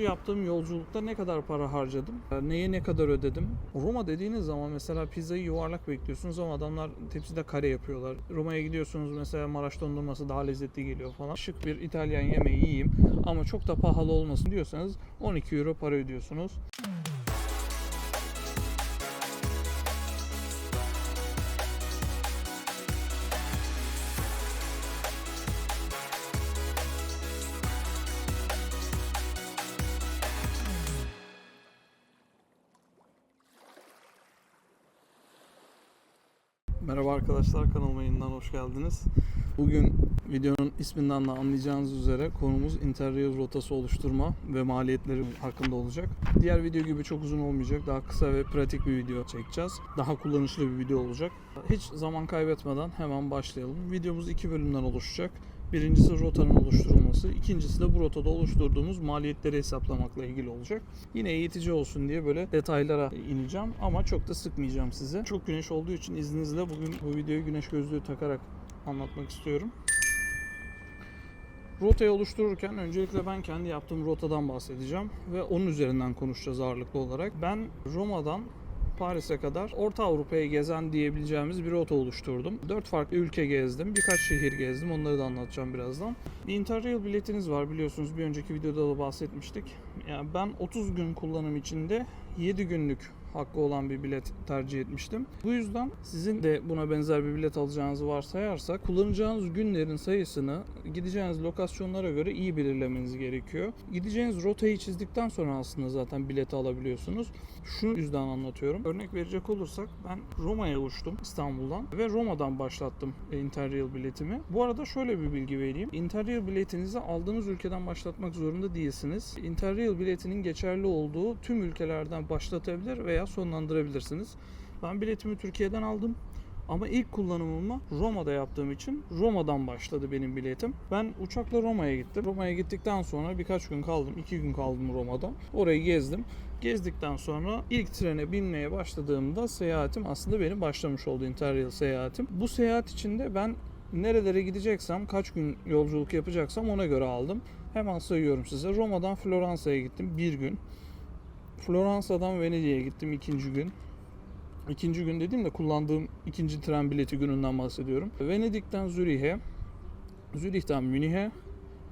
yaptığım yolculukta ne kadar para harcadım? e, Neye ne kadar ödedim? Roma dediğiniz zaman mesela pizzayı yuvarlak bekliyorsunuz ama adamlar tepside kare yapıyorlar. Roma'ya gidiyorsunuz mesela Maraş dondurması daha lezzetli geliyor falan. Şık bir İtalyan yemeği yiyeyim ama çok da pahalı olmasın diyorsanız 12 euro para ödüyorsunuz. Arkadaşlar kanalıma yeniden hoş geldiniz. Bugün videonun isminden de anlayacağınız üzere konumuz Interrail rotası oluşturma ve maliyetleri hakkında olacak. Diğer video gibi çok uzun olmayacak. Daha kısa ve pratik bir video çekeceğiz. Daha kullanışlı bir video olacak. Hiç zaman kaybetmeden hemen başlayalım. Videomuz iki bölümden oluşacak. Birincisi rotanın oluşturulması, ikincisi de bu rotada oluşturduğumuz maliyetleri hesaplamakla ilgili olacak. Yine eğitici olsun diye böyle detaylara ineceğim ama çok da sıkmayacağım sizi. Çok güneş olduğu için izninizle bugün bu videoyu güneş gözlüğü takarak anlatmak istiyorum. Rotayı oluştururken öncelikle ben kendi yaptığım rotadan bahsedeceğim ve onun üzerinden konuşacağız ağırlıklı olarak. Ben Roma'dan Paris'e kadar Orta Avrupa'yı gezen diyebileceğimiz bir rota oluşturdum. 4 farklı ülke gezdim, birkaç şehir gezdim. Onları da anlatacağım birazdan. Bir Interrail biletiniz var biliyorsunuz. Bir önceki videoda da bahsetmiştik. Yani ben 30 gün kullanım içinde 7 günlük hakkı olan bir bilet tercih etmiştim. Bu yüzden sizin de buna benzer bir bilet alacağınızı varsayarsak kullanacağınız günlerin sayısını gideceğiniz lokasyonlara göre iyi belirlemeniz gerekiyor. Gideceğiniz rotayı çizdikten sonra aslında zaten bileti alabiliyorsunuz. Şu yüzden anlatıyorum. Örnek verecek olursak ben Roma'ya uçtum İstanbul'dan ve Roma'dan başlattım Interrail biletimi. Bu arada şöyle bir bilgi vereyim. Interrail biletinizi aldığınız ülkeden başlatmak zorunda değilsiniz. Interrail biletinin geçerli olduğu tüm ülkelerden başlatabilir veya sonlandırabilirsiniz. Ben biletimi Türkiye'den aldım. Ama ilk kullanımımı Roma'da yaptığım için Roma'dan başladı benim biletim. Ben uçakla Roma'ya gittim. Roma'ya gittikten sonra birkaç gün kaldım. iki gün kaldım Roma'da. Orayı gezdim. Gezdikten sonra ilk trene binmeye başladığımda seyahatim aslında benim başlamış oldu Interrail seyahatim. Bu seyahat içinde ben nerelere gideceksem, kaç gün yolculuk yapacaksam ona göre aldım. Hemen sayıyorum size. Roma'dan Floransa'ya gittim bir gün. Floransa'dan Venedik'e gittim ikinci gün. İkinci gün dediğimde kullandığım ikinci tren bileti gününden bahsediyorum. Venedik'ten Zürih'e, Zürih'ten Münih'e,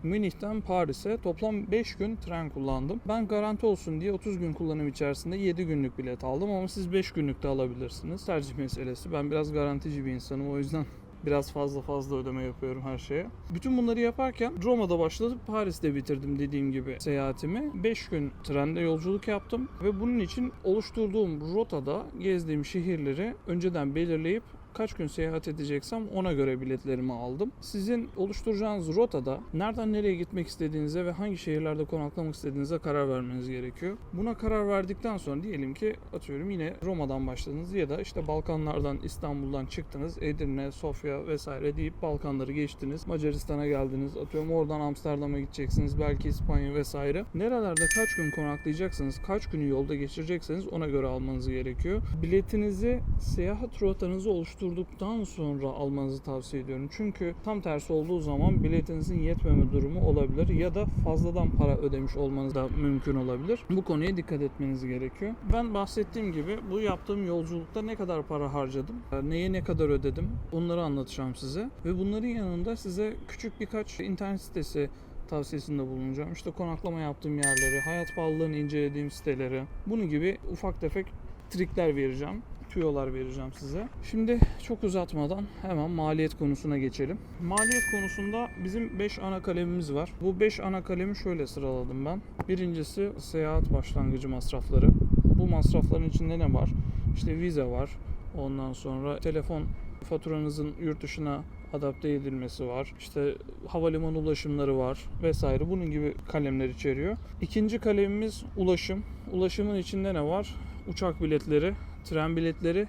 Münih'ten Paris'e toplam 5 gün tren kullandım. Ben garanti olsun diye 30 gün kullanım içerisinde 7 günlük bilet aldım ama siz 5 günlük de alabilirsiniz. Tercih meselesi. Ben biraz garantici bir insanım o yüzden biraz fazla fazla ödeme yapıyorum her şeye. Bütün bunları yaparken Roma'da başladım, Paris'te bitirdim dediğim gibi seyahatimi. 5 gün trende yolculuk yaptım ve bunun için oluşturduğum rotada gezdiğim şehirleri önceden belirleyip kaç gün seyahat edeceksem ona göre biletlerimi aldım. Sizin oluşturacağınız rotada nereden nereye gitmek istediğinize ve hangi şehirlerde konaklamak istediğinize karar vermeniz gerekiyor. Buna karar verdikten sonra diyelim ki atıyorum yine Roma'dan başladınız ya da işte Balkanlardan İstanbul'dan çıktınız Edirne, Sofya vesaire deyip Balkanları geçtiniz. Macaristan'a geldiniz. Atıyorum oradan Amsterdam'a gideceksiniz. Belki İspanya vesaire. Nerelerde kaç gün konaklayacaksınız, kaç günü yolda geçirecekseniz ona göre almanız gerekiyor. Biletinizi seyahat rotanızı oluştur oluşturduktan sonra almanızı tavsiye ediyorum. Çünkü tam tersi olduğu zaman biletinizin yetmeme durumu olabilir ya da fazladan para ödemiş olmanız da mümkün olabilir. Bu konuya dikkat etmeniz gerekiyor. Ben bahsettiğim gibi bu yaptığım yolculukta ne kadar para harcadım, neye ne kadar ödedim onları anlatacağım size. Ve bunların yanında size küçük birkaç internet sitesi tavsiyesinde bulunacağım. İşte konaklama yaptığım yerleri, hayat pahalılığını incelediğim siteleri, bunu gibi ufak tefek trikler vereceğim tüyolar vereceğim size. Şimdi çok uzatmadan hemen maliyet konusuna geçelim. Maliyet konusunda bizim 5 ana kalemimiz var. Bu 5 ana kalemi şöyle sıraladım ben. Birincisi seyahat başlangıcı masrafları. Bu masrafların içinde ne var? İşte vize var. Ondan sonra telefon faturanızın yurt dışına adapte edilmesi var. İşte havalimanı ulaşımları var vesaire. Bunun gibi kalemler içeriyor. İkinci kalemimiz ulaşım. Ulaşımın içinde ne var? Uçak biletleri, tren biletleri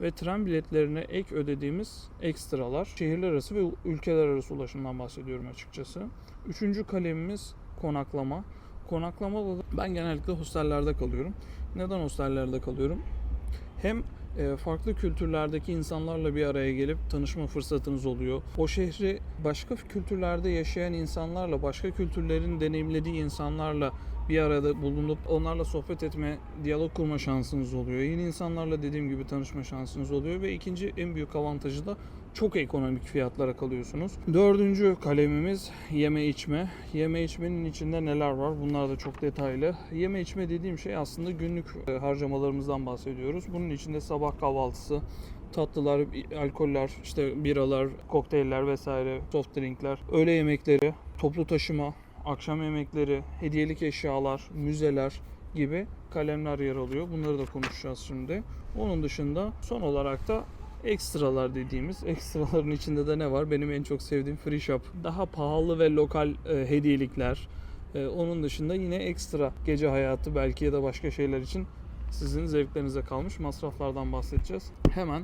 ve tren biletlerine ek ödediğimiz ekstralar. Şehirler arası ve ülkeler arası ulaşımdan bahsediyorum açıkçası. Üçüncü kalemimiz konaklama. Konaklamada da ben genellikle hostellerde kalıyorum. Neden hostellerde kalıyorum? Hem e, farklı kültürlerdeki insanlarla bir araya gelip tanışma fırsatınız oluyor. O şehri başka kültürlerde yaşayan insanlarla, başka kültürlerin deneyimlediği insanlarla bir arada bulunup onlarla sohbet etme, diyalog kurma şansınız oluyor. Yeni insanlarla dediğim gibi tanışma şansınız oluyor ve ikinci en büyük avantajı da çok ekonomik fiyatlara kalıyorsunuz. Dördüncü kalemimiz yeme içme. Yeme içmenin içinde neler var? Bunlar da çok detaylı. Yeme içme dediğim şey aslında günlük e, harcamalarımızdan bahsediyoruz. Bunun içinde sabah kahvaltısı, tatlılar, alkoller, işte biralar, kokteyller vesaire, soft drinkler, öğle yemekleri, toplu taşıma, akşam yemekleri, hediyelik eşyalar, müzeler gibi kalemler yer alıyor. Bunları da konuşacağız şimdi. Onun dışında son olarak da ekstralar dediğimiz ekstraların içinde de ne var? Benim en çok sevdiğim free shop. Daha pahalı ve lokal e, hediyelikler. E, onun dışında yine ekstra gece hayatı belki ya da başka şeyler için sizin zevklerinize kalmış masraflardan bahsedeceğiz. Hemen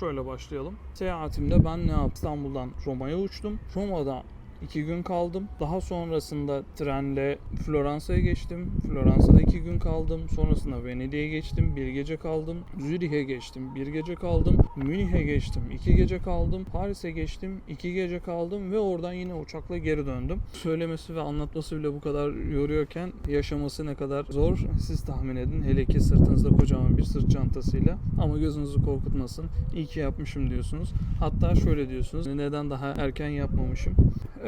şöyle başlayalım. Seyahatimde ben ne? İstanbul'dan Roma'ya uçtum. Roma'da iki gün kaldım. Daha sonrasında trenle Floransa'ya geçtim. Floransa'da iki gün kaldım. Sonrasında Venedik'e geçtim. Bir gece kaldım. Zürih'e geçtim. Bir gece kaldım. Münih'e geçtim. iki gece kaldım. Paris'e geçtim. iki gece kaldım ve oradan yine uçakla geri döndüm. Söylemesi ve anlatması bile bu kadar yoruyorken yaşaması ne kadar zor siz tahmin edin. Hele ki sırtınızda kocaman bir sırt çantasıyla. Ama gözünüzü korkutmasın. İyi ki yapmışım diyorsunuz. Hatta şöyle diyorsunuz. Neden daha erken yapmamışım?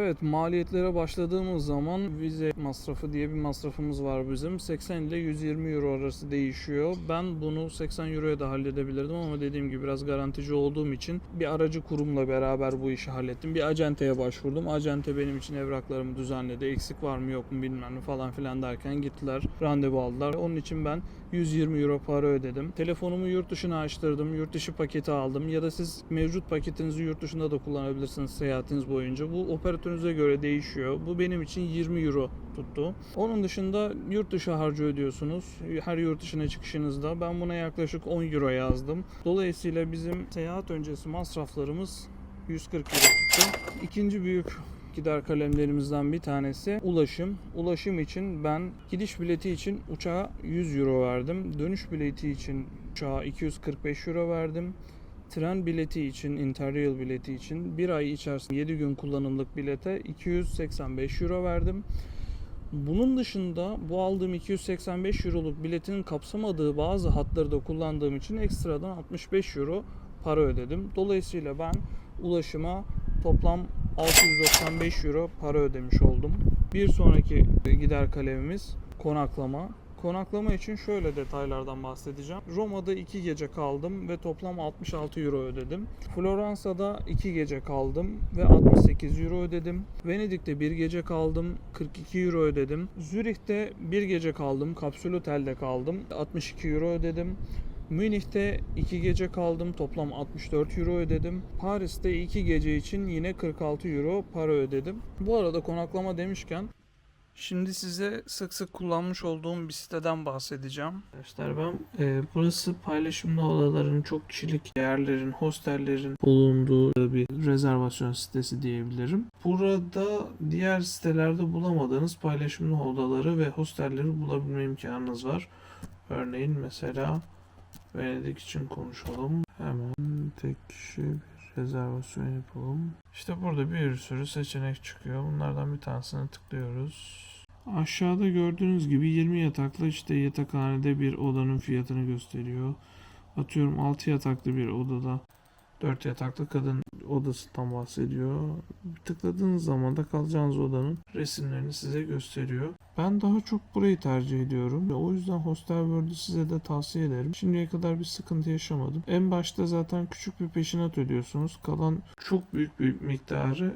Evet maliyetlere başladığımız zaman vize masrafı diye bir masrafımız var bizim. 80 ile 120 euro arası değişiyor. Ben bunu 80 euroya da halledebilirdim ama dediğim gibi biraz garantici olduğum için bir aracı kurumla beraber bu işi hallettim. Bir acenteye başvurdum. Acente benim için evraklarımı düzenledi. Eksik var mı yok mu bilmem ne falan filan derken gittiler. Randevu aldılar. Onun için ben 120 euro para ödedim. Telefonumu yurt dışına açtırdım. Yurt dışı paketi aldım. Ya da siz mevcut paketinizi yurt dışında da kullanabilirsiniz seyahatiniz boyunca. Bu operatörünüze göre değişiyor. Bu benim için 20 euro tuttu. Onun dışında yurt dışı harcı ödüyorsunuz. Her yurt dışına çıkışınızda. Ben buna yaklaşık 10 euro yazdım. Dolayısıyla bizim seyahat öncesi masraflarımız 140 euro tuttu. İkinci büyük gider kalemlerimizden bir tanesi ulaşım. Ulaşım için ben gidiş bileti için uçağa 100 euro verdim. Dönüş bileti için uçağa 245 euro verdim. Tren bileti için, Interrail bileti için bir ay içerisinde 7 gün kullanımlık bilete 285 euro verdim. Bunun dışında bu aldığım 285 euroluk biletinin kapsamadığı bazı hatları da kullandığım için ekstradan 65 euro para ödedim. Dolayısıyla ben ulaşıma toplam 695 euro para ödemiş oldum. Bir sonraki gider kalemimiz konaklama. Konaklama için şöyle detaylardan bahsedeceğim. Roma'da 2 gece kaldım ve toplam 66 euro ödedim. Floransa'da 2 gece kaldım ve 68 euro ödedim. Venedik'te 1 gece kaldım, 42 euro ödedim. Zürih'te 1 gece kaldım, kapsül otelde kaldım, 62 euro ödedim. Münih'te 2 gece kaldım. Toplam 64 euro ödedim. Paris'te 2 gece için yine 46 euro para ödedim. Bu arada konaklama demişken Şimdi size sık sık kullanmış olduğum bir siteden bahsedeceğim. Arkadaşlar ben e, burası paylaşımlı odaların çok kişilik yerlerin, hostellerin bulunduğu bir rezervasyon sitesi diyebilirim. Burada diğer sitelerde bulamadığınız paylaşımlı odaları ve hostelleri bulabilme imkanınız var. Örneğin mesela Venedik için konuşalım. Hemen tek kişi bir rezervasyon yapalım. İşte burada bir sürü seçenek çıkıyor. Bunlardan bir tanesine tıklıyoruz. Aşağıda gördüğünüz gibi 20 yataklı işte yatakhanede bir odanın fiyatını gösteriyor. Atıyorum 6 yataklı bir odada 4 yataklı kadın odasından bahsediyor. Tıkladığınız zaman da kalacağınız odanın resimlerini size gösteriyor. Ben daha çok burayı tercih ediyorum o yüzden Hostel World'ü size de tavsiye ederim. Şimdiye kadar bir sıkıntı yaşamadım. En başta zaten küçük bir peşinat ödüyorsunuz. Kalan çok büyük bir miktarı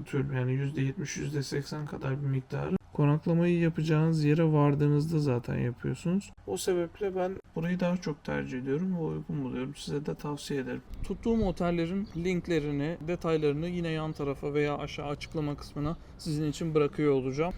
atıyorum yani %70 %80 kadar bir miktarı konaklamayı yapacağınız yere vardığınızda zaten yapıyorsunuz. O sebeple ben burayı daha çok tercih ediyorum ve uygun buluyorum. Size de tavsiye ederim. Tuttuğum otellerin linklerini, detaylarını yine yan tarafa veya aşağı açıklama kısmına sizin için bırakıyor olacağım.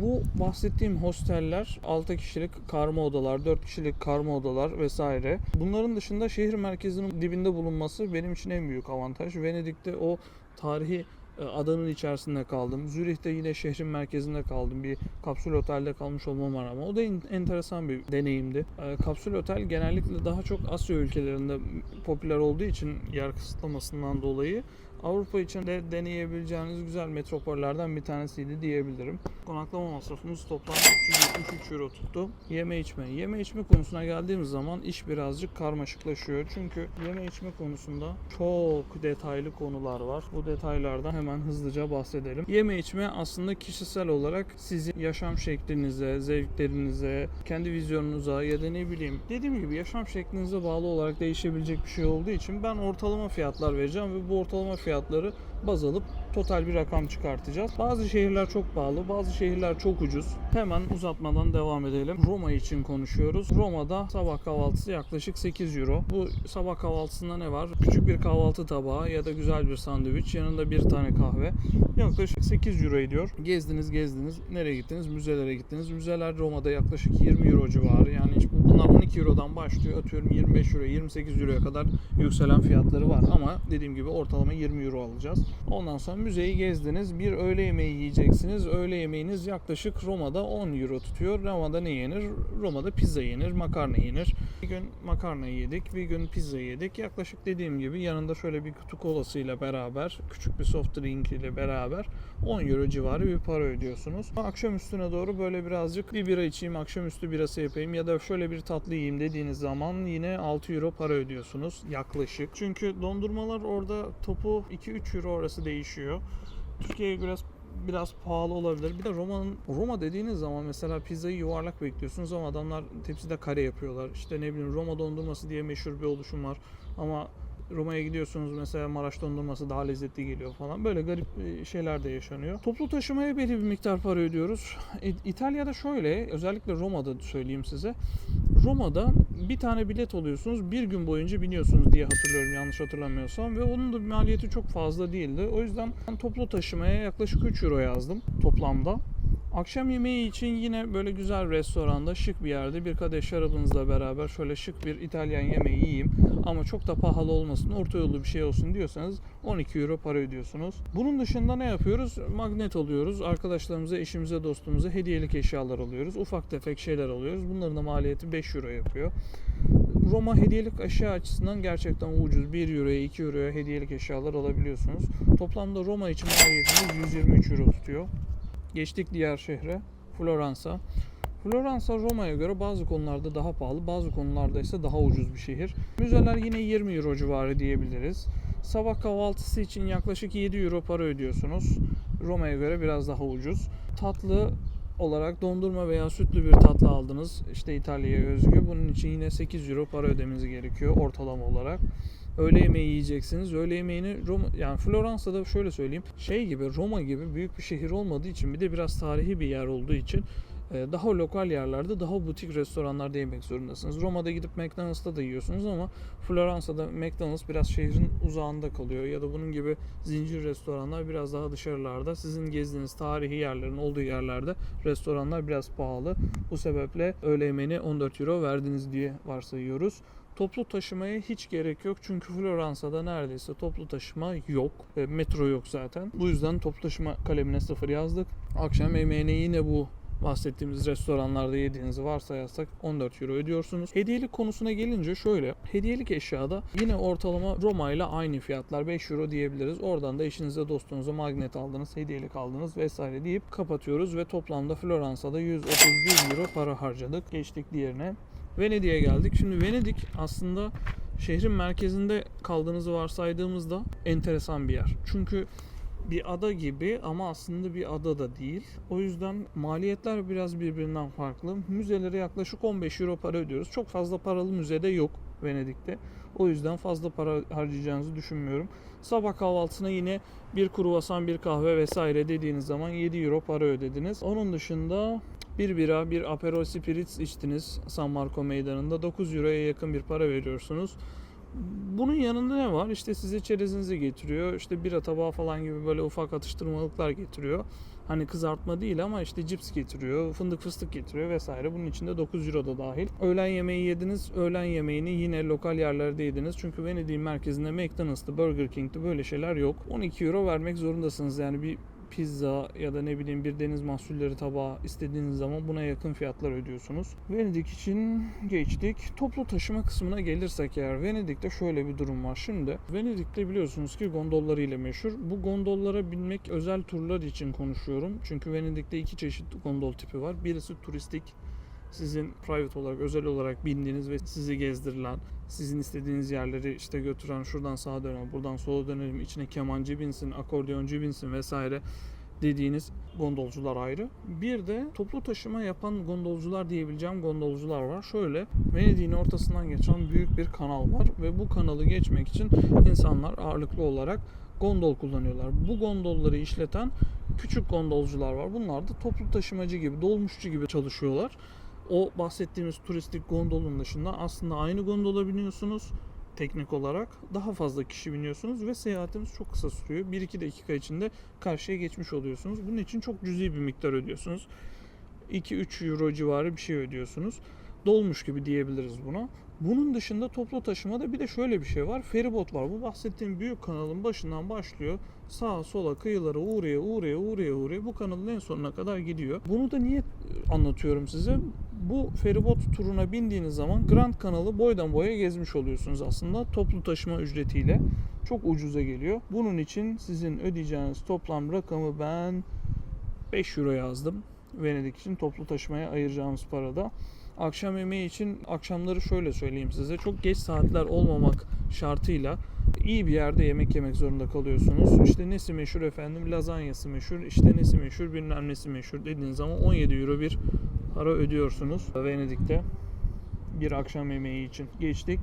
Bu bahsettiğim hosteller 6 kişilik karma odalar, 4 kişilik karma odalar vesaire. Bunların dışında şehir merkezinin dibinde bulunması benim için en büyük avantaj. Venedik'te o tarihi adanın içerisinde kaldım. Zürih'te yine şehrin merkezinde kaldım. Bir kapsül otelde kalmış olmam var ama o da en- enteresan bir deneyimdi. E, Kapsül otel genellikle daha çok Asya ülkelerinde popüler olduğu için yer kısıtlamasından dolayı Avrupa için de deneyebileceğiniz güzel metropollerden bir tanesiydi diyebilirim. Konaklama masrafımız toplam 373 euro tuttu. Yeme içme. Yeme içme konusuna geldiğimiz zaman iş birazcık karmaşıklaşıyor. Çünkü yeme içme konusunda çok detaylı konular var. Bu detaylardan hemen hızlıca bahsedelim. Yeme içme aslında kişisel olarak sizin yaşam şeklinize, zevklerinize, kendi vizyonunuza ya da ne bileyim dediğim gibi yaşam şeklinize bağlı olarak değişebilecek bir şey olduğu için ben ortalama fiyatlar vereceğim ve bu ortalama fiyatları baz alıp total bir rakam çıkartacağız. Bazı şehirler çok pahalı, bazı şehirler çok ucuz. Hemen uzatmadan devam edelim. Roma için konuşuyoruz. Roma'da sabah kahvaltısı yaklaşık 8 euro. Bu sabah kahvaltısında ne var? Küçük bir kahvaltı tabağı ya da güzel bir sandviç, yanında bir tane kahve. Yaklaşık 8 euro ediyor. Gezdiniz gezdiniz. Nereye gittiniz? Müzelere gittiniz. Müzeler Roma'da yaklaşık 20 euro civarı. Yani hiç- bunlar 12 eurodan başlıyor. Atıyorum 25 euro, 28 euroya kadar yükselen fiyatları var. Ama dediğim gibi ortalama 20 euro alacağız. Ondan sonra müzeyi gezdiniz. Bir öğle yemeği yiyeceksiniz. Öğle yemeğiniz yaklaşık Roma'da 10 euro tutuyor. Roma'da ne yenir? Roma'da pizza yenir, makarna yenir. Bir gün makarna yedik, bir gün pizza yedik. Yaklaşık dediğim gibi yanında şöyle bir kutu kolasıyla beraber, küçük bir soft drink ile beraber 10 euro civarı bir para ödüyorsunuz. Akşam üstüne doğru böyle birazcık bir bira içeyim, akşamüstü birası yapayım ya da şöyle bir tatlı yiyeyim dediğiniz zaman yine 6 euro para ödüyorsunuz yaklaşık. Çünkü dondurmalar orada topu 2-3 euro arası değişiyor. Türkiye'ye göre biraz pahalı olabilir. Bir de Roma'nın Roma dediğiniz zaman mesela pizzayı yuvarlak bekliyorsunuz ama adamlar tepside kare yapıyorlar. İşte ne bileyim Roma dondurması diye meşhur bir oluşum var. Ama Roma'ya gidiyorsunuz mesela Maraş dondurması daha lezzetli geliyor falan. Böyle garip e, şeyler de yaşanıyor. Toplu taşımaya belli bir miktar para ödüyoruz. İ- İtalya'da şöyle, özellikle Roma'da söyleyeyim size. Roma'da bir tane bilet alıyorsunuz, bir gün boyunca biniyorsunuz diye hatırlıyorum yanlış hatırlamıyorsam ve onun da maliyeti çok fazla değildi. O yüzden toplu taşımaya yaklaşık 3 euro yazdım toplamda. Akşam yemeği için yine böyle güzel restoranda şık bir yerde bir kadeh şarabınızla beraber şöyle şık bir İtalyan yemeği yiyeyim ama çok da pahalı olmasın orta yollu bir şey olsun diyorsanız 12 euro para ödüyorsunuz. Bunun dışında ne yapıyoruz? Magnet alıyoruz. Arkadaşlarımıza, eşimize, dostumuza hediyelik eşyalar alıyoruz. Ufak tefek şeyler alıyoruz. Bunların da maliyeti 5 euro yapıyor. Roma hediyelik eşya açısından gerçekten ucuz. 1 euroya 2 euroya hediyelik eşyalar alabiliyorsunuz. Toplamda Roma için maliyetimiz 123 euro tutuyor. Geçtik diğer şehre. Floransa. Floransa Roma'ya göre bazı konularda daha pahalı, bazı konularda ise daha ucuz bir şehir. Müzeler yine 20 euro civarı diyebiliriz. Sabah kahvaltısı için yaklaşık 7 euro para ödüyorsunuz. Roma'ya göre biraz daha ucuz. Tatlı olarak dondurma veya sütlü bir tatlı aldınız. İşte İtalya'ya özgü. Bunun için yine 8 euro para ödemeniz gerekiyor ortalama olarak. Öğle yemeği yiyeceksiniz. Öğle yemeğini Roma yani Floransa'da şöyle söyleyeyim. Şey gibi Roma gibi büyük bir şehir olmadığı için bir de biraz tarihi bir yer olduğu için e, daha lokal yerlerde daha butik restoranlarda yemek zorundasınız. Roma'da gidip McDonald's'ta da yiyorsunuz ama Floransa'da McDonald's biraz şehrin uzağında kalıyor ya da bunun gibi zincir restoranlar biraz daha dışarılarda. Sizin gezdiğiniz tarihi yerlerin olduğu yerlerde restoranlar biraz pahalı. Bu sebeple öğle yemeğine 14 euro verdiniz diye varsayıyoruz. Toplu taşımaya hiç gerek yok çünkü Floransa'da neredeyse toplu taşıma yok. E, metro yok zaten. Bu yüzden toplu taşıma kalemine sıfır yazdık. Akşam yemeğine yine bu bahsettiğimiz restoranlarda yediğinizi varsayarsak 14 euro ödüyorsunuz. Hediyelik konusuna gelince şöyle. Hediyelik eşyada yine ortalama Roma ile aynı fiyatlar 5 euro diyebiliriz. Oradan da eşinize dostunuza magnet aldınız, hediyelik aldınız vesaire deyip kapatıyoruz ve toplamda Floransa'da 131 euro para harcadık. Geçtik diğerine. Venedik'e geldik. Şimdi Venedik aslında şehrin merkezinde kaldığınızı varsaydığımızda enteresan bir yer. Çünkü bir ada gibi ama aslında bir ada da değil. O yüzden maliyetler biraz birbirinden farklı. Müzelere yaklaşık 15 euro para ödüyoruz. Çok fazla paralı müzede yok Venedik'te. O yüzden fazla para harcayacağınızı düşünmüyorum. Sabah kahvaltısına yine bir kruvasan, bir kahve vesaire dediğiniz zaman 7 euro para ödediniz. Onun dışında bir bira, bir Aperol Spritz içtiniz San Marco meydanında 9 euroya yakın bir para veriyorsunuz. Bunun yanında ne var? İşte size çerezinizi getiriyor. İşte bira tabağı falan gibi böyle ufak atıştırmalıklar getiriyor. Hani kızartma değil ama işte cips getiriyor, fındık fıstık getiriyor vesaire. Bunun içinde 9 euro da dahil. Öğlen yemeği yediniz. Öğlen yemeğini yine lokal yerlerde yediniz. Çünkü Venedik'in merkezinde McDonald's'ta, Burger King'de böyle şeyler yok. 12 euro vermek zorundasınız. Yani bir pizza ya da ne bileyim bir deniz mahsulleri tabağı istediğiniz zaman buna yakın fiyatlar ödüyorsunuz. Venedik için geçtik. Toplu taşıma kısmına gelirsek eğer Venedik'te şöyle bir durum var. Şimdi Venedik'te biliyorsunuz ki gondollarıyla meşhur. Bu gondollara binmek özel turlar için konuşuyorum. Çünkü Venedik'te iki çeşit gondol tipi var. Birisi turistik sizin private olarak, özel olarak bindiğiniz ve sizi gezdirilen, sizin istediğiniz yerleri işte götüren, şuradan sağa dönelim, buradan sola dönelim, içine kemancı binsin, akordeoncu binsin vesaire dediğiniz gondolcular ayrı. Bir de toplu taşıma yapan gondolcular diyebileceğim gondolcular var. Şöyle Venedik'in ortasından geçen büyük bir kanal var ve bu kanalı geçmek için insanlar ağırlıklı olarak gondol kullanıyorlar. Bu gondolları işleten küçük gondolcular var. Bunlar da toplu taşımacı gibi, dolmuşçu gibi çalışıyorlar. O bahsettiğimiz turistik gondolun dışında aslında aynı gondola biniyorsunuz teknik olarak. Daha fazla kişi biniyorsunuz ve seyahatiniz çok kısa sürüyor. 1-2 dakika içinde karşıya geçmiş oluyorsunuz. Bunun için çok cüzi bir miktar ödüyorsunuz. 2-3 euro civarı bir şey ödüyorsunuz. Dolmuş gibi diyebiliriz buna. Bunun dışında toplu taşımada bir de şöyle bir şey var. Feribot var. Bu bahsettiğim büyük kanalın başından başlıyor. Sağa sola kıyılara uğraya uğraya uğraya uğraya bu kanalın en sonuna kadar gidiyor. Bunu da niye anlatıyorum size? Bu feribot turuna bindiğiniz zaman Grand kanalı boydan boya gezmiş oluyorsunuz aslında toplu taşıma ücretiyle. Çok ucuza geliyor. Bunun için sizin ödeyeceğiniz toplam rakamı ben 5 euro yazdım. Venedik için toplu taşımaya ayıracağımız parada. Akşam yemeği için akşamları şöyle söyleyeyim size. Çok geç saatler olmamak şartıyla iyi bir yerde yemek yemek zorunda kalıyorsunuz. İşte nesi meşhur efendim? Lazanyası meşhur. İşte nesi meşhur? Bilmem nesi meşhur dediğiniz zaman 17 euro bir para ödüyorsunuz Venedik'te bir akşam yemeği için. Geçtik.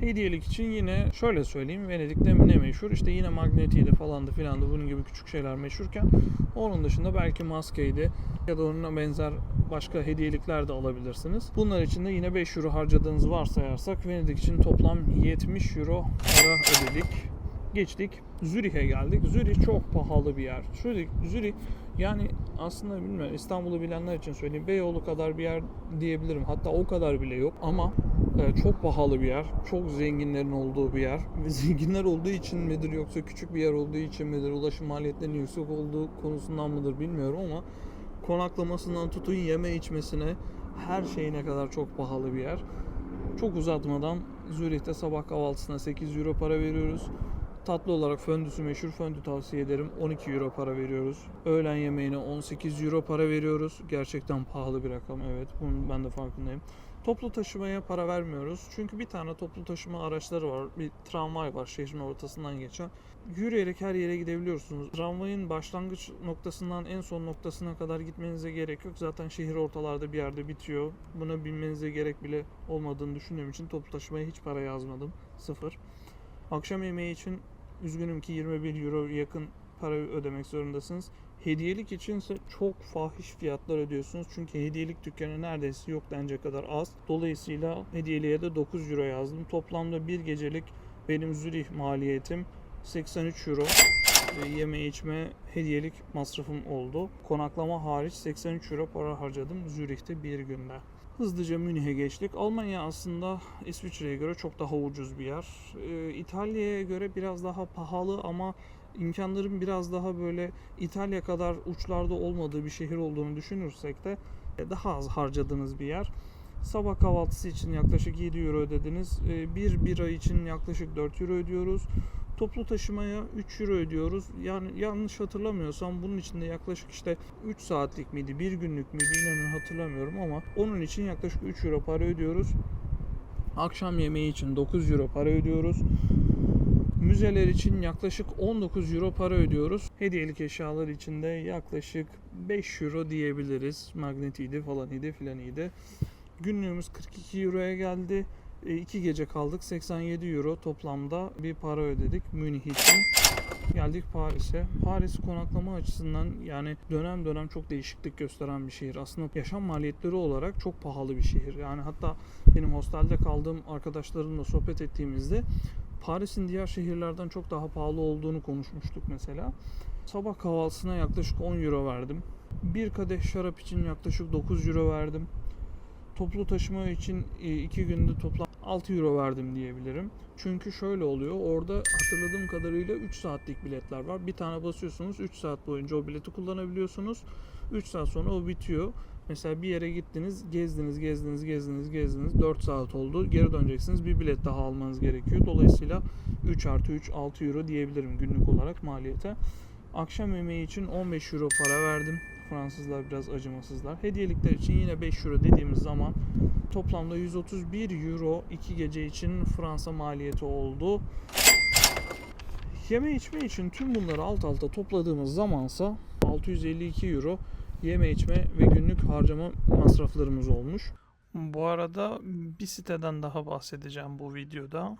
Hediyelik için yine şöyle söyleyeyim Venedik'te ne meşhur? İşte yine magnetiydi falandı filandı bunun gibi küçük şeyler meşhurken onun dışında belki maskeydi ya da onunla benzer başka hediyelikler de alabilirsiniz. Bunlar için de yine 5 euro harcadığınızı varsayarsak Venedik için toplam 70 euro para ödedik. Geçtik. Zürih'e geldik. Zürih çok pahalı bir yer. Zürih, Zürih yani aslında bilmiyorum İstanbul'u bilenler için söyleyeyim. Beyoğlu kadar bir yer diyebilirim. Hatta o kadar bile yok ama e, çok pahalı bir yer. Çok zenginlerin olduğu bir yer. Ve zenginler olduğu için midir yoksa küçük bir yer olduğu için midir? Ulaşım maliyetlerinin yüksek olduğu konusundan mıdır bilmiyorum ama konaklamasından tutun yeme içmesine her şeyine kadar çok pahalı bir yer. Çok uzatmadan Zürih'te sabah kahvaltısına 8 euro para veriyoruz. Tatlı olarak föndüsü meşhur föndü tavsiye ederim. 12 euro para veriyoruz. Öğlen yemeğine 18 euro para veriyoruz. Gerçekten pahalı bir rakam evet. Bunun ben de farkındayım. Toplu taşımaya para vermiyoruz. Çünkü bir tane toplu taşıma araçları var. Bir tramvay var şehrin ortasından geçen. Yürüyerek her yere gidebiliyorsunuz. Tramvayın başlangıç noktasından en son noktasına kadar gitmenize gerek yok. Zaten şehir ortalarda bir yerde bitiyor. Buna binmenize gerek bile olmadığını düşündüğüm için toplu taşımaya hiç para yazmadım. Sıfır. Akşam yemeği için üzgünüm ki 21 euro yakın para ödemek zorundasınız. Hediyelik içinse çok fahiş fiyatlar ödüyorsunuz. Çünkü hediyelik dükkanı neredeyse yok denecek kadar az. Dolayısıyla hediyeliğe de 9 euro yazdım. Toplamda bir gecelik benim Zürih maliyetim 83 euro. Ve yeme içme hediyelik masrafım oldu. Konaklama hariç 83 euro para harcadım Zürih'te bir günde. Hızlıca Münih'e geçtik. Almanya aslında İsviçre'ye göre çok daha ucuz bir yer. Ee, İtalya'ya göre biraz daha pahalı ama imkanların biraz daha böyle İtalya kadar uçlarda olmadığı bir şehir olduğunu düşünürsek de e, daha az harcadığınız bir yer. Sabah kahvaltısı için yaklaşık 7 euro ödediniz. Ee, Bir bira için yaklaşık 4 euro ödüyoruz. Toplu taşımaya 3 euro ödüyoruz. Yani yanlış hatırlamıyorsam bunun içinde yaklaşık işte 3 saatlik miydi, 1 günlük müydü inanın hatırlamıyorum ama onun için yaklaşık 3 euro para ödüyoruz. Akşam yemeği için 9 euro para ödüyoruz. Müzeler için yaklaşık 19 euro para ödüyoruz. Hediyelik eşyalar için de yaklaşık 5 euro diyebiliriz. Magnetiydi falan idi filan idi. Günlüğümüz 42 euroya geldi. 2 gece kaldık. 87 euro toplamda bir para ödedik Münih için. Geldik Paris'e. Paris konaklama açısından yani dönem dönem çok değişiklik gösteren bir şehir. Aslında yaşam maliyetleri olarak çok pahalı bir şehir. Yani hatta benim hostelde kaldığım arkadaşlarımla sohbet ettiğimizde Paris'in diğer şehirlerden çok daha pahalı olduğunu konuşmuştuk mesela. Sabah kahvaltısına yaklaşık 10 euro verdim. Bir kadeh şarap için yaklaşık 9 euro verdim. Toplu taşıma için 2 günde toplam 6 euro verdim diyebilirim. Çünkü şöyle oluyor. Orada hatırladığım kadarıyla 3 saatlik biletler var. Bir tane basıyorsunuz 3 saat boyunca o bileti kullanabiliyorsunuz. 3 saat sonra o bitiyor. Mesela bir yere gittiniz, gezdiniz, gezdiniz, gezdiniz, gezdiniz. 4 saat oldu. Geri döneceksiniz. Bir bilet daha almanız gerekiyor. Dolayısıyla 3 artı 3 6 euro diyebilirim günlük olarak maliyete. Akşam yemeği için 15 euro para verdim. Fransızlar biraz acımasızlar. Hediyelikler için yine 5 euro dediğimiz zaman toplamda 131 euro 2 gece için Fransa maliyeti oldu. Yeme içme için tüm bunları alt alta topladığımız zamansa 652 euro yeme içme ve günlük harcama masraflarımız olmuş. Bu arada bir siteden daha bahsedeceğim bu videoda.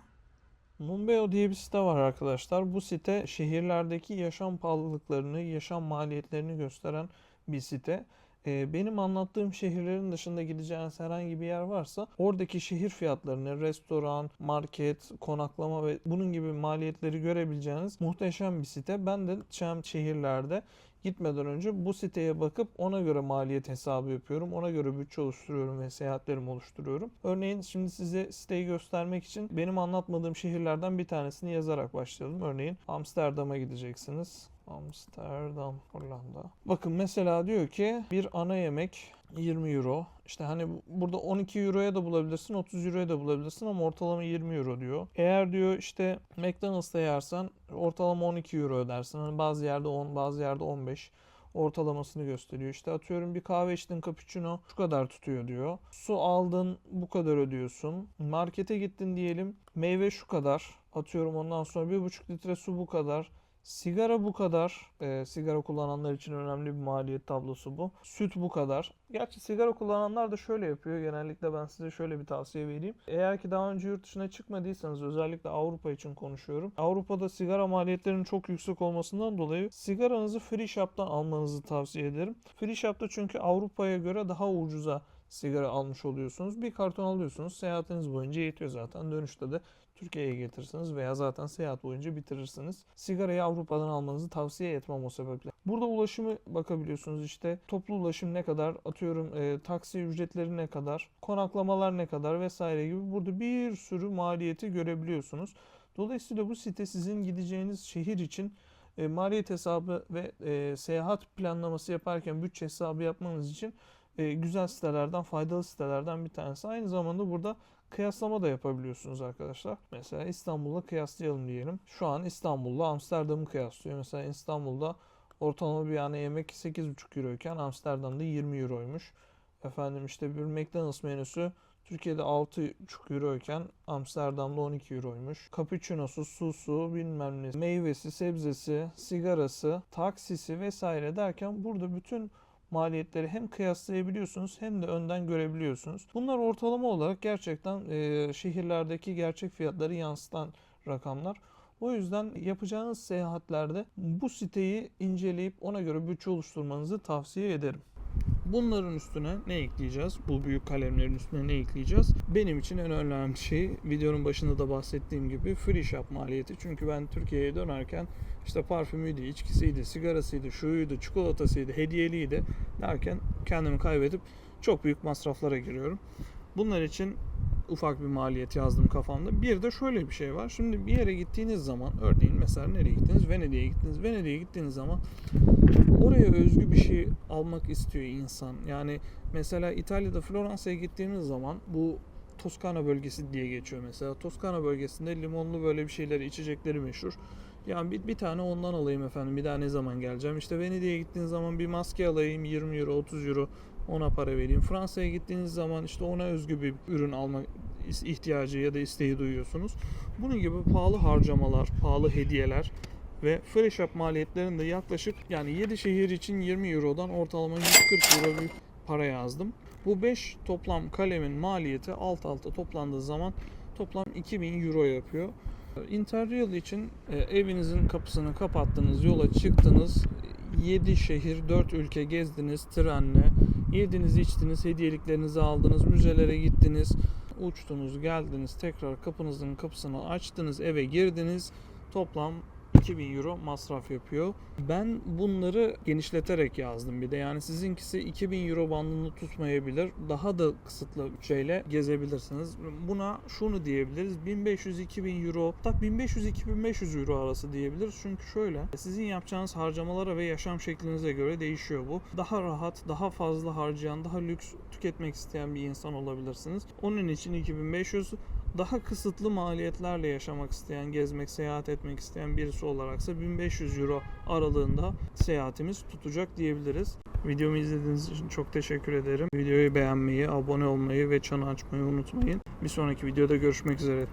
Numbeo diye bir site var arkadaşlar. Bu site şehirlerdeki yaşam pahalılıklarını, yaşam maliyetlerini gösteren bir site. Ee, benim anlattığım şehirlerin dışında gideceğiniz herhangi bir yer varsa oradaki şehir fiyatlarını, restoran, market, konaklama ve bunun gibi maliyetleri görebileceğiniz muhteşem bir site. Ben de çem şehirlerde gitmeden önce bu siteye bakıp ona göre maliyet hesabı yapıyorum. Ona göre bütçe oluşturuyorum ve seyahatlerimi oluşturuyorum. Örneğin şimdi size siteyi göstermek için benim anlatmadığım şehirlerden bir tanesini yazarak başlayalım. Örneğin Amsterdam'a gideceksiniz. Amsterdam, Hollanda. Bakın mesela diyor ki bir ana yemek 20 euro. İşte hani burada 12 euroya da bulabilirsin, 30 euroya da bulabilirsin ama ortalama 20 euro diyor. Eğer diyor işte McDonald's'ta yersen ortalama 12 euro ödersin. Hani bazı yerde 10, bazı yerde 15 ortalamasını gösteriyor. İşte atıyorum bir kahve içtin cappuccino şu kadar tutuyor diyor. Su aldın bu kadar ödüyorsun. Markete gittin diyelim meyve şu kadar. Atıyorum ondan sonra bir buçuk litre su bu kadar. Sigara bu kadar. Ee, sigara kullananlar için önemli bir maliyet tablosu bu. Süt bu kadar. Gerçi sigara kullananlar da şöyle yapıyor. Genellikle ben size şöyle bir tavsiye vereyim. Eğer ki daha önce yurt dışına çıkmadıysanız özellikle Avrupa için konuşuyorum. Avrupa'da sigara maliyetlerinin çok yüksek olmasından dolayı sigaranızı free shop'tan almanızı tavsiye ederim. Free shop'ta çünkü Avrupa'ya göre daha ucuza sigara almış oluyorsunuz. Bir karton alıyorsunuz. Seyahatiniz boyunca yetiyor zaten. Dönüşte de Türkiye'ye getirirsiniz veya zaten seyahat boyunca bitirirsiniz. Sigarayı Avrupa'dan almanızı tavsiye etmem o sebeple. Burada ulaşımı bakabiliyorsunuz işte toplu ulaşım ne kadar atıyorum e, taksi ücretleri ne kadar konaklamalar ne kadar vesaire gibi burada bir sürü maliyeti görebiliyorsunuz. Dolayısıyla bu site sizin gideceğiniz şehir için e, maliyet hesabı ve e, seyahat planlaması yaparken bütçe hesabı yapmanız için e, güzel sitelerden, faydalı sitelerden bir tanesi. Aynı zamanda burada kıyaslama da yapabiliyorsunuz arkadaşlar. Mesela İstanbul'la kıyaslayalım diyelim. Şu an İstanbul'la Amsterdam'ı kıyaslıyor. Mesela İstanbul'da ortalama bir yani yemek 8,5 euro iken Amsterdam'da 20 euroymuş. Efendim işte bir McDonald's menüsü Türkiye'de 6,5 euro iken Amsterdam'da 12 euroymuş. Cappuccino'su, susu, bilmem ne, meyvesi, sebzesi, sigarası, taksisi vesaire derken burada bütün maliyetleri hem kıyaslayabiliyorsunuz hem de önden görebiliyorsunuz. Bunlar ortalama olarak gerçekten e, şehirlerdeki gerçek fiyatları yansıtan rakamlar. O yüzden yapacağınız seyahatlerde bu siteyi inceleyip ona göre bütçe oluşturmanızı tavsiye ederim. Bunların üstüne ne ekleyeceğiz? Bu büyük kalemlerin üstüne ne ekleyeceğiz? Benim için en önemli şey videonun başında da bahsettiğim gibi free shop maliyeti. Çünkü ben Türkiye'ye dönerken işte parfümüydü, içkisiydi, sigarasıydı, şuydu, çikolatasıydı, hediyeliydi derken kendimi kaybedip çok büyük masraflara giriyorum. Bunlar için ufak bir maliyet yazdım kafamda. Bir de şöyle bir şey var. Şimdi bir yere gittiğiniz zaman örneğin mesela nereye gittiniz? Venedik'e gittiniz. Venedik'e gittiğiniz zaman oraya özgü bir şey almak istiyor insan. Yani mesela İtalya'da Floransa'ya gittiğiniz zaman bu Toskana bölgesi diye geçiyor mesela. Toskana bölgesinde limonlu böyle bir şeyleri, içecekleri meşhur. Yani bir, bir tane ondan alayım efendim. Bir daha ne zaman geleceğim? İşte Venedik'e gittiğiniz zaman bir maske alayım 20 euro, 30 euro ona para vereyim. Fransa'ya gittiğiniz zaman işte ona özgü bir ürün alma ihtiyacı ya da isteği duyuyorsunuz. Bunun gibi pahalı harcamalar, pahalı hediyeler ve free shop maliyetlerinin de yaklaşık yani 7 şehir için 20 Euro'dan ortalama 140 Euro bir para yazdım. Bu 5 toplam kalemin maliyeti alt alta toplandığı zaman toplam 2000 Euro yapıyor. Interrail için e, evinizin kapısını kapattınız, yola çıktınız, 7 şehir, 4 ülke gezdiniz trenle, yediniz, içtiniz, hediyeliklerinizi aldınız, müzelere gittiniz, uçtunuz, geldiniz, tekrar kapınızın kapısını açtınız, eve girdiniz. Toplam 2000 euro masraf yapıyor. Ben bunları genişleterek yazdım bir de. Yani sizinkisi 2000 euro bandını tutmayabilir. Daha da kısıtlı şeyle gezebilirsiniz. Buna şunu diyebiliriz. 1500-2000 euro, hatta 1500-2500 euro arası diyebiliriz. Çünkü şöyle, sizin yapacağınız harcamalara ve yaşam şeklinize göre değişiyor bu. Daha rahat, daha fazla harcayan, daha lüks tüketmek isteyen bir insan olabilirsiniz. Onun için 2500 daha kısıtlı maliyetlerle yaşamak isteyen, gezmek, seyahat etmek isteyen birisi olaraksa 1500 euro aralığında seyahatimiz tutacak diyebiliriz. Videomu izlediğiniz için çok teşekkür ederim. Videoyu beğenmeyi, abone olmayı ve çanı açmayı unutmayın. Bir sonraki videoda görüşmek üzere.